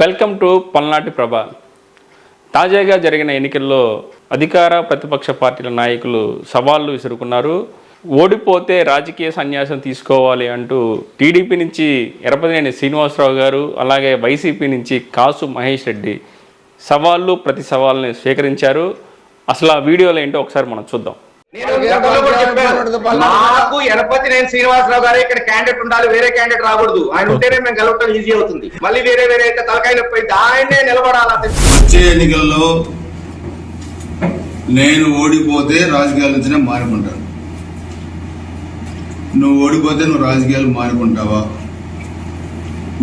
Welcome to పల్నాటి ప్రభ తాజాగా జరిగిన ఎన్నికల్లో అధికార ప్రతిపక్ష పార్టీల నాయకులు సవాళ్ళు విసురుకున్నారు. ఓడిపోతే రాజకీయ సన్యాసం తీసుకోవాలి అంటూ టీడీపీ నుంచి ఎరపతినేని శ్రీనివాసరావు గారు అలాగే వైసీపీ నుంచి కాసు మహేష్ రెడ్డి సవాళ్ళు ప్రతి సవాళ్ళని స్వీకరించారు. అసలు ఆ వీడియోలు ఏంటో ఒకసారి మనం చూద్దాం. నాకు ఎనపతి నేను శ్రీనివాసరావు గారు ఇక్కడ క్యాండిడేట్ ఉండాలి వేరే క్యాండిడేట్ రాకూడదు. ఆయన ఉంటేనే మేము గెలవటం ఈజీ అవుతుంది. మళ్ళీ వేరే వేరే అయితే తలకాయ నొప్పి ఆయనే నిలబడాలి? వచ్చే ఎన్నికల్లో నేను ఓడిపోతే రాజకీయాల నుంచి మారుకుంటాను నువ్వు ఓడిపోతే నువ్వు రాజకీయాలు మారుకుంటావా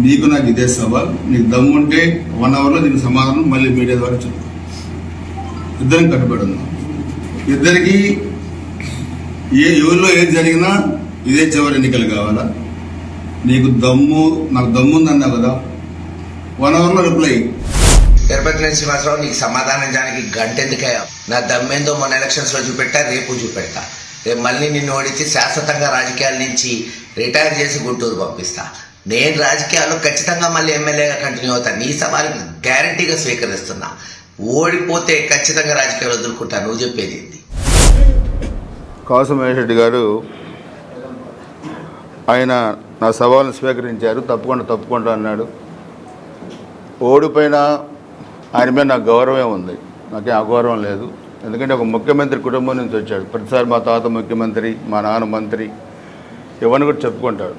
నీకు నాకు ఇదే సవాల్. నీకు దమ్ముంటే వన్ అవర్లో దీనికి సమాధానం మళ్ళీ మీడియా ద్వారా చెప్పు. ఇద్దరం కట్టుబడి ఉన్నాం. ఇద్దరికి ఏ ఎవరిలో ఏది జరిగినా ఇదే చివరి ఎన్నికలు కావాలా? నీకు దమ్ము నాకు దమ్ము ఉందన్నావు కదా. వన్ అవర్లో రిప్లై తిరుపతి శ్రీనివాసరావు నీకు సమాధానం చేయడానికి గంట ఎందుకయ్యా నా దమ్మేందో మొన్న ఎలక్షన్స్లో చూపెట్టా రేపు చూపెడతా. రేపు మళ్ళీ నిన్ను ఓడించి శాశ్వతంగా రాజకీయాల నుంచి రిటైర్ చేసి గుంటూరు పంపిస్తా. నేను రాజకీయాల్లో ఖచ్చితంగా మళ్ళీ ఎమ్మెల్యేగా కంటిన్యూ అవుతాను నీ సవాల్ గ్యారంటీగా స్వీకరిస్తున్నా. ఓడిపోతే ఖచ్చితంగా రాజకీయాలు వదులుకుంటా. నువ్వు చెప్పేది ఏంది రెడ్డి గారు ఆయన నా సవాల్ని స్వీకరించారు తప్పకుండా తప్పకుండా అన్నాడు. ఓడిపోయినా ఆయన మీద నాకు గౌరవమే ఉంది. నాకేం అగౌరవం లేదు. ఎందుకంటే ఒక ముఖ్యమంత్రి కుటుంబం నుంచి వచ్చాడు. ప్రతిసారి మా తాత ముఖ్యమంత్రి మా నాన్న మంత్రి ఇవన్నీ కూడా చెప్పుకుంటాడు.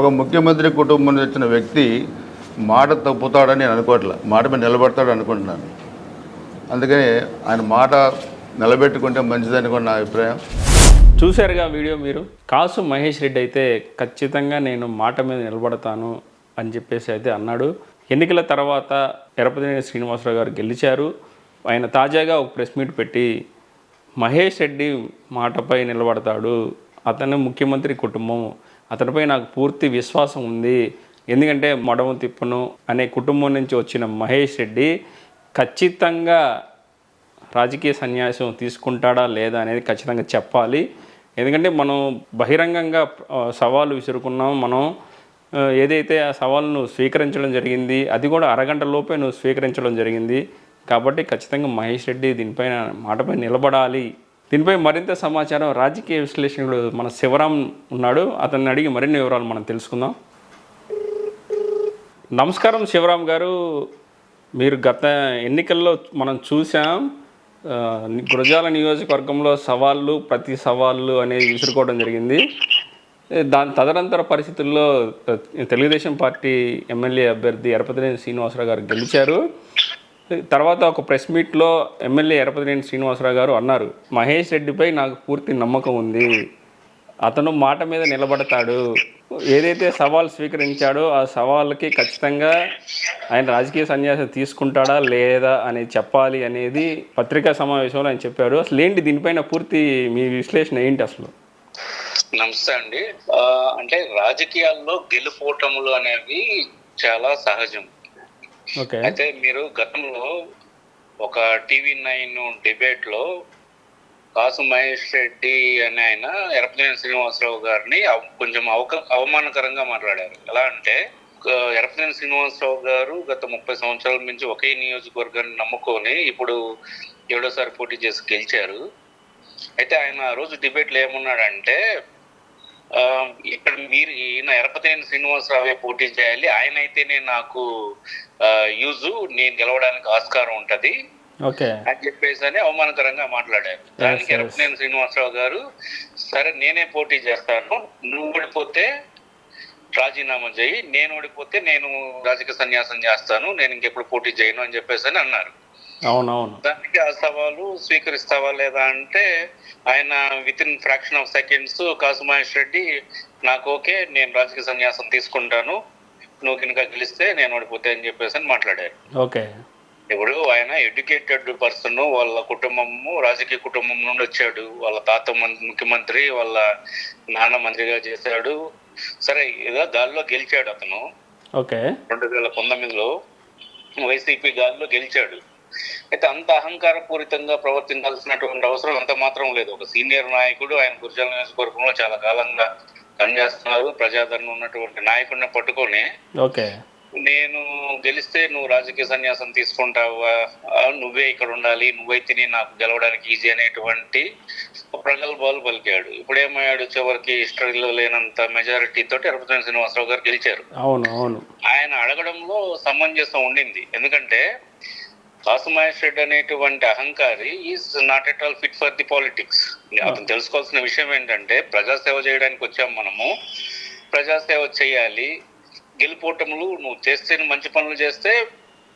ఒక ముఖ్యమంత్రి కుటుంబం నుంచి వచ్చిన వ్యక్తి మాట తప్పుతాడని నేను అనుకోవట్లే. మాట మీద నిలబడతాడు అనుకుంటున్నాను. అందుకని ఆయన మాట నిలబెట్టుకుంటే మంచిదని కూడా నా అభిప్రాయం. చూశారుగా వీడియో మీరు? కాసు మహేష్ రెడ్డి అయితే ఖచ్చితంగా నేను మాట మీద నిలబడతాను అని చెప్పేసి అయితే అన్నాడు. ఎన్నికల తర్వాత ఎరపతినేని శ్రీనివాసరావు గారు గెలిచారు. ఆయన తాజాగా ఒక ప్రెస్ మీట్ పెట్టి మహేష్ రెడ్డి మాటపై నిలబడతాడు. అతను ముఖ్యమంత్రి కుటుంబం. అతనిపై నాకు పూర్తి విశ్వాసం ఉంది. ఎందుకంటే మడమ తిప్పను అనే కుటుంబం నుంచి వచ్చిన మహేష్ రెడ్డి ఖచ్చితంగా రాజకీయ సన్యాసం తీసుకుంటాడా లేదా అనేది ఖచ్చితంగా చెప్పాలి. ఎందుకంటే మనం బహిరంగంగా సవాలు విసురుకున్నాం. మనం ఏదైతే ఆ సవాల్ను స్వీకరించడం జరిగింది అది కూడా అరగంట లోపే నువ్వు స్వీకరించడం జరిగింది. కాబట్టి ఖచ్చితంగా మహేష్ రెడ్డి దీనిపైన మాటపై నిలబడాలి. దీనిపై మరింత సమాచారం రాజకీయ విశ్లేషకుడు మన శివరాం ఉన్నాడు. అతన్ని అడిగి మరిన్ని వివరాలు మనం తెలుసుకుందాం. నమస్కారం శివరాం గారు. మీరు గత ఎన్నికల్లో మనం చూసాం గురజాల నియోజకవర్గంలో సవాళ్ళు ప్రతి సవాళ్ళు అనేది విసురుకోవడం జరిగింది. దాని తదనంతర పరిస్థితుల్లో తెలుగుదేశం పార్టీ ఎమ్మెల్యే అభ్యర్థి ఎరపతినేని శ్రీనివాసరావు గారు గెలిచారు. తర్వాత ఒక ప్రెస్ మీట్లో ఎమ్మెల్యే ఎరపతినేని శ్రీనివాసరావు గారు అన్నారు మహేష్ రెడ్డిపై నాకు పూర్తి నమ్మకం ఉంది. అతను మాట మీద నిలబడతాడు. ఏదైతే సవాల్ స్వీకరించాడో ఆ సవాళ్ళకి ఖచ్చితంగా ఆయన రాజకీయ సన్యాసం తీసుకుంటాడా లేదా అనేది చెప్పాలి అనేది పత్రికా సమావేశంలో ఆయన చెప్పాడు. అసలు ఏంటి దీనిపైన పూర్తి మీ విశ్లేషణ ఏంటి అసలు? నమస్తే అండి. అంటే రాజకీయాల్లో గెలుపోటములు అనేవి చాలా సహజం. ఓకే. అయితే మీరు గతంలో ఒక టీవీ నైన్ డిబేట్లో కాసు మహేష్ రెడ్డి అనే ఆయన ఎరపతినేని శ్రీనివాసరావు గారిని కొంచెం అవక అవమానకరంగా మాట్లాడారు. ఎలా అంటే ఆ, ఎరపతినేని శ్రీనివాసరావు గారు గత ముప్పై సంవత్సరాల నుంచి ఒకే నియోజకవర్గాన్ని నమ్ముకొని ఇప్పుడు ఏడోసారి పోటీ చేసి గెలిచారు. అయితే ఆయన ఆ రోజు డిబేట్లో ఏమన్నాడంటే ఇక్కడ మీరు ఈయన ఎరపతైన శ్రీనివాసరావే పోటీ చేయాలి. ఆయన అయితేనే నాకు యూజు నేను గెలవడానికి ఆస్కారం ఉంటుంది. అని చెప్పేసి అని అవమానకరంగా మాట్లాడారు. దానికి yes. ఎరపతేని శ్రీనివాసరావు గారు సరే నేనే పోటీ చేస్తాను. నువ్వు ఓడిపోతే రాజీనామా చేయి. నేను ఓడిపోతే నేను రాజకీయ సన్యాసం చేస్తాను. నేను ఇంకెప్పుడు పోటీ చేయను అని చెప్పేసి అని అన్నారు. అవునవును. దానికి ఆ సవాలు స్వీకరిస్తావా లేదా అంటే ఆయన with in fraction of seconds Kasu Mahesh Reddy నాకు ఓకే నేను రాజకీయ సన్యాసం తీసుకుంటాను. నువ్వు కనుక గెలిస్తే నేను ఓడిపోతే అని చెప్పేసి అని మాట్లాడారు. ఓకే. ఇప్పుడు ఆయన ఎడ్యుకేటెడ్ పర్సన్ వాళ్ళ కుటుంబము రాజకీయ కుటుంబం నుండి వచ్చాడు. వాళ్ళ తాత ముఖ్యమంత్రి వాళ్ళ నాన్న మంత్రిగా చేశాడు. సరే ఏదో గాల్లో గెలిచాడు అతను. ఓకే. రెండు వేల పంతొమ్మిదిలో వైసీపీ గాలిలో గెలిచాడు. అయితే అంత అహంకారపూరితంగా ప్రవర్తించాల్సినటువంటి అవసరం అంత మాత్రం లేదు. ఒక సీనియర్ నాయకుడు ఆయన గురుజాల నియోజకవర్గంలో చాలా కాలంగా పనిచేస్తున్నారు. ప్రజాదరణ ఉన్నటువంటి నాయకుడిని పట్టుకొని ఓకే. నేను గెలిస్తే నువ్వు రాజకీయ సన్యాసం తీసుకుంటావా? నువ్వే ఇక్కడ ఉండాలి నువ్వైతేనే నాకు గెలవడానికి ఈజీ అనేటువంటి ప్రగల్భాలు పలికాడు. ఇప్పుడు ఏమయ్యాడు చివరికి హిస్టరీలో లేనంత మెజారిటీ తోటి ఎరపతినేని శ్రీనివాసరావు గారు గెలిచారు. అవును అవును. ఆయన అడగడంలో సమంజసం ఉండింది. ఎందుకంటే కాసు మహేష్ రెడ్డి అనేటువంటి అహంకారి is not at all fit for the politics అతను తెలుసుకోవాల్సిన విషయం ఏంటంటే ప్రజాసేవ చేయడానికి వచ్చాం మనము. ప్రజాసేవ చేయాలి గెలుపోటములు నువ్వు చేస్తే మంచి పనులు చేస్తే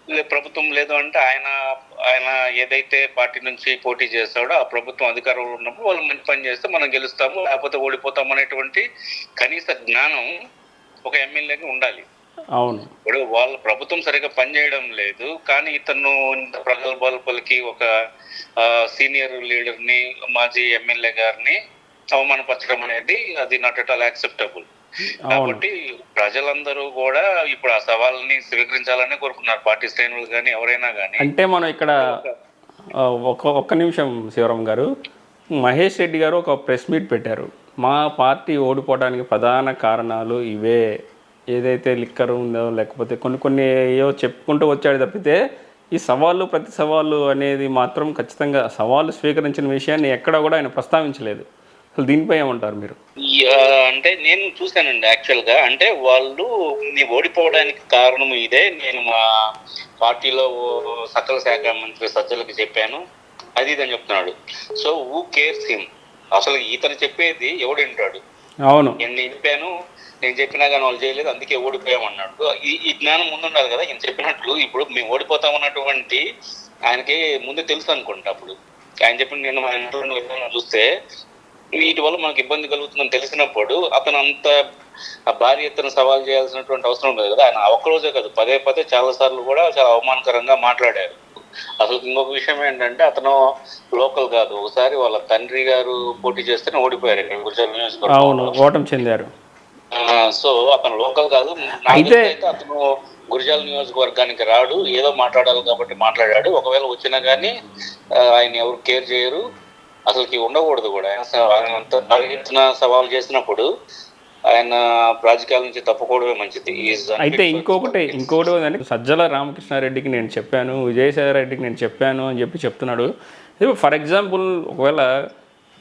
లే- ప్రభుత్వం లేదు అంటే ఆయన ఆయన ఏదైతే పార్టీ నుంచి పోటీ చేస్తాడో ఆ ప్రభుత్వం అధికారంలో ఉన్నప్పుడు వాళ్ళు మంచి పని చేస్తే మనం గెలుస్తాము లేకపోతే ఓడిపోతాం అనేటువంటి కనీస జ్ఞానం ఒక ఎమ్మెల్యేకి ఉండాలి. అవును. ఇప్పుడు వాళ్ళ ప్రభుత్వం సరిగా పనిచేయడం లేదు కానీ ఇతను ఇంత ప్రగల్భాలు పలికి ఒక సీనియర్ లీడర్ని మాజీ ఎమ్మెల్యే గారిని అవమానపరచడం అనేది అది నాట్ ఎట్ ఆల్ యాక్సెప్టబుల్. కాబట్టి ప్రజలందరూ కూడా ఇప్పుడు ఆ సవాల్ని స్వీకరించాలని కోరుకున్నారు పార్టీ శ్రేణులు కానీ ఎవరైనా కానీ. అంటే మనం ఇక్కడ ఒక ఒక్క నిమిషం శివరాం గారు. మహేష్ రెడ్డి గారు ఒక ప్రెస్ మీట్ పెట్టారు. మా పార్టీ ఓడిపోవడానికి ప్రధాన కారణాలు ఇవే. ఏదైతే లిక్కర్ ఉందో లేకపోతే కొన్ని కొన్ని ఏవో చెప్పుకుంటూ వచ్చాడు తప్పితే ఈ సవాళ్ళు ప్రతి సవాళ్ళు అనేది మాత్రం ఖచ్చితంగా సవాళ్ళు స్వీకరించిన విషయాన్ని ఎక్కడా కూడా ఆయన ప్రస్తావించలేదు. అసలు దీనిపై ఏమంటారు మీరు? అంటే నేను చూశానండి యాక్చువల్గా అంటే వాళ్ళు నీ ఓడిపోవడానికి కారణం ఇదే. నేను మా పార్టీలో సకల శాఖ మంత్రి సజ్జలకు చెప్పాను. అది ఇది అని చెప్తున్నాడు. సో హూ కేర్స్ హిమ్ అసలు ఇతను చెప్పేది ఎవడు వింటాడు? అవును. నేను చెప్పాను. నేను చెప్పినా కానీ వాళ్ళు చేయలేదు. అందుకే ఓడిపోయామన్నాడు. ఈ ఈ జ్ఞానం ముందుండాలి కదా. ఈయన చెప్పినట్లు ఇప్పుడు మేము ఓడిపోతామన్నటువంటి ఆయనకి ముందు తెలుసు అనుకుంటా అప్పుడు. ఆయన చెప్పిన నేను మా ఇంట్లో విధానం చూస్తే వీటి వల్ల మనకు ఇబ్బంది కలుగుతుందని తెలిసినప్పుడు అతను అంత ఆ భారీ ఎత్తున సవాల్ చేయాల్సినటువంటి అవసరం లేదు కదా. ఆయన ఆ ఒక్క రోజే కాదు పదే పదే చాలా సార్లు కూడా చాలా అవమానకరంగా మాట్లాడారు. అసలు ఇంకొక విషయం ఏంటంటే అతను లోకల్ కాదు. ఒకసారి వాళ్ళ తండ్రి గారు పోటీ చేస్తేనే ఓడిపోయారు ఇక్కడ గురిజాల నియోజకవర్గంలో. అవును ఓటమి చెందారు. సో అతను లోకల్ కాదు. అయితే అతను గురిజాల నియోజకవర్గానికి రాడు. ఏదో మాట్లాడాలి కాబట్టి మాట్లాడాడు. ఒకవేళ వచ్చినా కానీ ఆయన ఎవరు కేర్ చేయరు. అసలుకి ఉండకూడదు కూడా. ఆయన అంత సవాల్ చేసినప్పుడు ఆయన రాజకీయాల నుంచి తప్పుకోవడమే మంచిది. అయితే ఇంకొకటి ఇంకొకటి సజ్జల రామకృష్ణారెడ్డికి నేను చెప్పాను విజయసాయి రెడ్డికి నేను చెప్పాను అని చెప్పి చెప్తున్నాడు. ఫర్ ఎగ్జాంపుల్ ఒకవేళ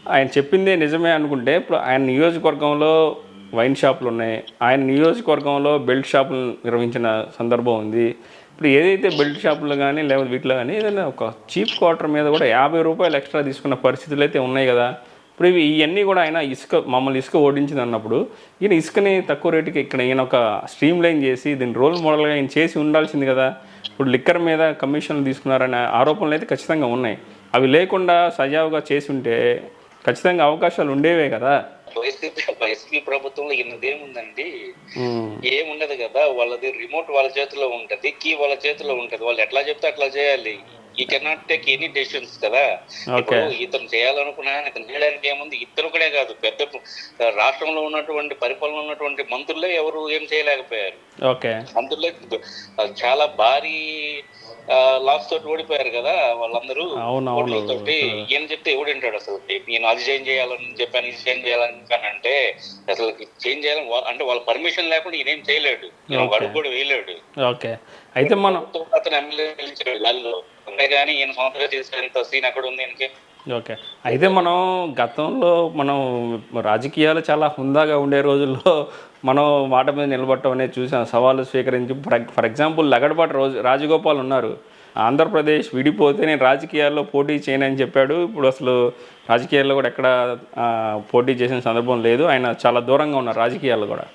ఆయన చెప్పిందే నిజమే అనుకుంటే ఇప్పుడు ఆయన నియోజకవర్గంలో వైన్ షాపులు ఉన్నాయి. ఆయన నియోజకవర్గంలో బెల్ట్ షాపులు నిర్వహించిన సందర్భం ఉంది. ఇప్పుడు ఏదైతే బెల్ట్ షాపులు కానీ లేకపోతే వీటిలో కానీ ఏదైనా ఒక చీప్ క్వార్టర్ మీద కూడా యాభై రూపాయలు ఎక్స్ట్రా తీసుకున్న పరిస్థితులు అయితే ఉన్నాయి కదా. ఇప్పుడు ఇవి ఇవన్నీ కూడా ఆయన ఇసుక మమ్మల్ని ఇసుక ఓడించింది అన్నప్పుడు ఈయన ఇసుకని తక్కువ రేటుకి ఇక్కడ ఈయన ఒక స్ట్రీమ్ లైన్ చేసి దీన్ని రోల్ మోడల్గా ఈయన చేసి ఉండాల్సింది కదా. ఇప్పుడు లిక్కర్ మీద కమిషన్లు తీసుకున్నారనే ఆరోపణలు అయితే ఖచ్చితంగా ఉన్నాయి. అవి లేకుండా సజావుగా చేసి ఉంటే ఖచ్చితంగా అవకాశాలు ఉండేవే కదా. వైసీపీ వైసీపీ ప్రభుత్వంలో ఇన్నదేముందండి ఏముండదు కదా వాళ్ళది రిమోట్ వాళ్ళ చేతిలో ఉంటది కీ వాళ్ళ చేతిలో ఉంటది. వాళ్ళు ఎట్లా చెప్తే అట్లా చేయాలి. ఈ కెనాట్ టేక్ ఎనీ డెసిషన్స్ కదా. ఇప్పుడు ఇతను చేయాలనుకున్నా ఇతను చేయడానికి ఏముంది? ఇతను కూడా కాదు పెద్ద రాష్ట్రంలో ఉన్నటువంటి పరిపాలన ఉన్నటువంటి మంత్రులే ఎవరు ఏం చేయలేకపోయారు. మంత్రులే చాలా భారీ లాస్ తోటి ఓడిపోయారు కదా వాళ్ళందరూ. ఓట్లతోటి ఏం చెప్తే ఎవడింటాడు అసలు? నేను అది చేంజ్ చేయాలని చెప్పాను ఇది చేంజ్ చేయాలని అంటే అసలు చేంజ్ చేయాలని అంటే వాళ్ళ పర్మిషన్ లేకుండా ఈయనేం చేయలేడు. అడుగు కూడా వేయలేడు. ఓకే. అయితే మనం అతను ఎమ్మెల్యే గెలిచాడు. గాలిలో అంతేగాని ఈయన సొంతగా చేసేంత సీన్ ఎక్కడ ఉంది ఈయనకి? ఓకే. అయితే మనం గతంలో మనం రాజకీయాలు చాలా హుందాగా ఉండే రోజుల్లో మనం మాట మీద నిలబడటం అనేది చూసాం సవాళ్ళు స్వీకరించి ఫర్ ఫర్ ఎగ్జాంపుల్ లగడపాటి రోజు రాజగోపాల్ ఉన్నారు. ఆంధ్రప్రదేశ్ విడిపోతే నేను రాజకీయాల్లో పోటీ చేయనని చెప్పాడు. ఇప్పుడు అసలు రాజకీయాల్లో కూడా ఎక్కడ పోటీ చేసిన సందర్భం లేదు. ఆయన చాలా దూరంగా ఉన్నారు రాజకీయాల్లో కూడా.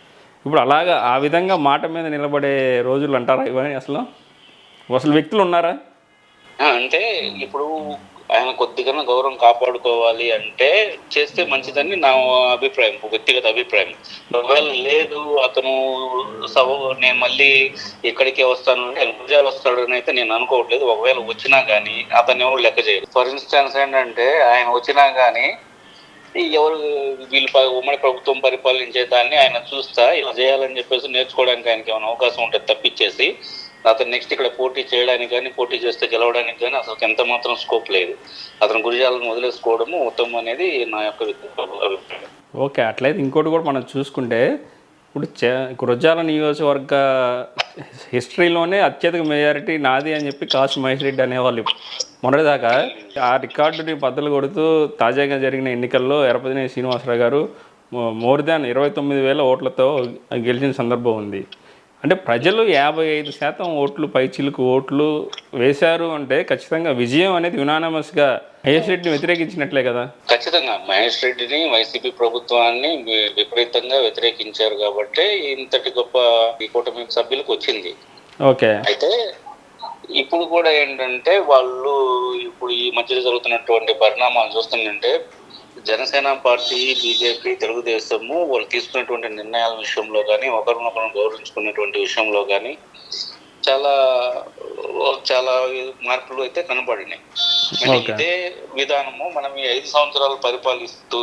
ఇప్పుడు అలాగా ఆ విధంగా మాట మీద నిలబడే రోజులు అంటారా ఇవన్నీ అసలు? అసలు వ్యక్తులు ఉన్నారా? అంటే ఇప్పుడు ఆయన కొద్దిగా గౌరవం కాపాడుకోవాలి అంటే చేస్తే మంచిదని నా అభిప్రాయం వ్యక్తిగత అభిప్రాయం. ఒకవేళ లేదు అతను సవ నేను మళ్ళీ ఇక్కడికే వస్తాను అంటే వస్తాడు అని అయితే నేను అనుకోవట్లేదు. ఒకవేళ వచ్చినా కానీ అతను ఎవరు లెక్క చేయరు. ఫర్ ఇన్స్టాన్స్ ఏంటంటే ఆయన వచ్చినా కానీ ఎవరు వీళ్ళు ఉమ్మడి ప్రభుత్వం పరిపాలించే దాన్ని ఆయన చూస్తా ఇలా చేయాలని చెప్పేసి నేర్చుకోవడానికి ఆయనకి ఏమైనా అవకాశం ఉంటుంది తప్పించేసి అతను నెక్స్ట్ ఇక్కడ పోటీ చేయడానికి కానీ పోటీ చేస్తే గెలవడానికి కానీ అసలు ఎంత మాత్రం స్కోప్ లేదు. అతను గురిజాలను వదిలేసుకోవడము ఉత్తమం అనేది నా యొక్క అభిప్రాయం. ఓకే అట్లయితే ఇంకోటి కూడా మనం చూసుకుంటే ఇప్పుడు చే గురజాల నియోజకవర్గ హిస్టరీలోనే అత్యధిక మెజారిటీ నాది అని చెప్పి కాశీ మహేష్ రెడ్డి అనేవాళ్ళు మొన్నటిదాకా ఆ రికార్డుని బద్దలు కొడుతూ తాజాగా జరిగిన ఎన్నికల్లో ఎరపతినేని శ్రీనివాసరావు గారు మోర్ దాన్ ఇరవై తొమ్మిది వేల ఓట్లతో గెలిచిన సందర్భం ఉంది. అంటే ప్రజలు యాభై ఐదు శాతం ఓట్లు పైచిలుకు ఓట్లు వేశారు అంటే ఖచ్చితంగా విజయం అనేది యునానమస్గా మహేష్ రెడ్డిని వ్యతిరేకించినట్లే కదా? ఖచ్చితంగా. మహేష్ రెడ్డిని వైసీపీ ప్రభుత్వాన్ని విపరీతంగా వ్యతిరేకించారు కాబట్టి ఇంతటి గొప్ప ఈ కూటమి సభ్యులకు వచ్చింది. ఓకే. అయితే ఇప్పుడు కూడా ఏంటంటే వాళ్ళు ఇప్పుడు ఈ మధ్య జరుగుతున్నటువంటి పరిణామాలు చూస్తుంటే జనసేన పార్టీ బీజేపీ తెలుగుదేశము వాళ్ళు తీసుకున్నటువంటి నిర్ణయాల విషయంలో కానీ ఒకరినొకరు గౌరవించుకున్నటువంటి విషయంలో కానీ చాలా చాలా మార్పులు అయితే కనబడినాయి. ఇదే విధానము మనం ఈ ఐదు సంవత్సరాలు పరిపాలిస్తూ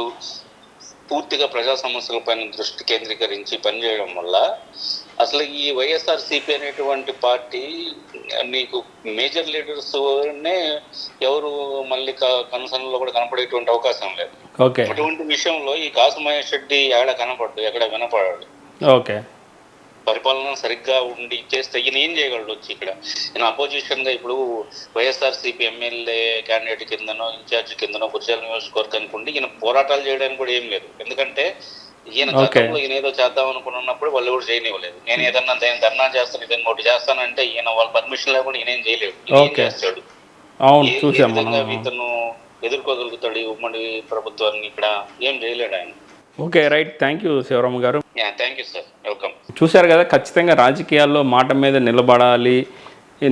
పూర్తిగా ప్రజా సమస్యలపైన దృష్టి కేంద్రీకరించి పనిచేయడం వల్ల అసలు ఈ వైఎస్ఆర్ సిపి అనేటువంటి పార్టీ నీకు మేజర్ లీడర్స్ నే ఎవరు మళ్ళీ కన్సర్న్లో కూడా కనపడేటువంటి అవకాశం లేదు ఓకే అటువంటి విషయంలో ఈ కాసు మహేష్ రెడ్డి ఎక్కడ కనపడ్డు ఎక్కడ వినపడాడు. ఓకే పరిపాలన సరిగ్గా ఉండి చేస్తే ఈయన ఏం చేయగలడు వచ్చి ఇక్కడ? ఈయన అపోజిషన్గా ఇప్పుడు వైఎస్ఆర్ సిపి ఎమ్మెల్యే క్యాండిడేట్ కిందనో ఇన్ఛార్జ్ కిందనో గుర్జాల నియోజకవర్గానికి ఉండి ఈయన పోరాటాలు చేయడానికి కూడా ఏం లేదు. ఎందుకంటే ఈయన. గతంలో ఈయన ఏదో చేద్దాం అనుకున్నప్పుడు వాళ్ళు కూడా చేయనివ్వలేదు. నేను ఏదన్నా నేను ధర్నా చేస్తాను ఇదని ఒకటి చేస్తానంటే ఈయన వాళ్ళ పర్మిషన్ లేకుండా ఈయన ఏం చేయలేడు. ఈయన ఏం Okay. చేస్తాడు? అవును ఇతను ఎదుర్కోగలుగుతాడు ఈ ఉమ్మడి ప్రభుత్వాన్ని ఇక్కడ. ఏం చేయలేడు ఆయన. Okay right. Thank you Sivaram garu. Thank you sir. Welcome. చూశారు కదా ఖచ్చితంగా రాజకీయాల్లో మాట మీద నిలబడాలి.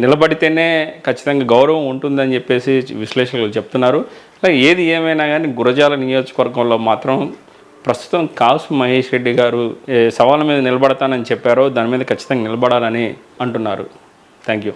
నిలబడితేనే ఖచ్చితంగా గౌరవం ఉంటుందని చెప్పేసి విశ్లేషకులు చెప్తున్నారు. అలాగే ఏది ఏమైనా కానీ గురజాల నియోజకవర్గంలో మాత్రం ప్రస్తుతం కాసు మహేష్ రెడ్డి గారు ఏ సవాళ్ళ మీద నిలబడతానని చెప్పారో దాని మీద ఖచ్చితంగా నిలబడాలని అంటున్నారు. Thank you.